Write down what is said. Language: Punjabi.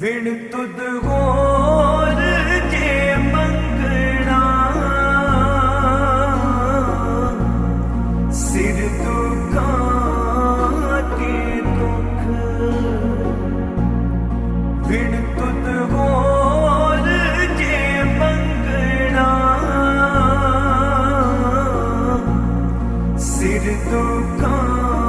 ਵਿਣ ਤੁਧ ਹੋਰ ਜੇ ਮੰਗਣਾ। ਸਿਰ ਦੁਖਾਂ ਕੇ ਦੁਖ। ਵਿਣ ਤੁਧ ਹੋਰ ਜੇ ਮੰਗਣਾ। ਸਿਰ ਦੁਖਾਂ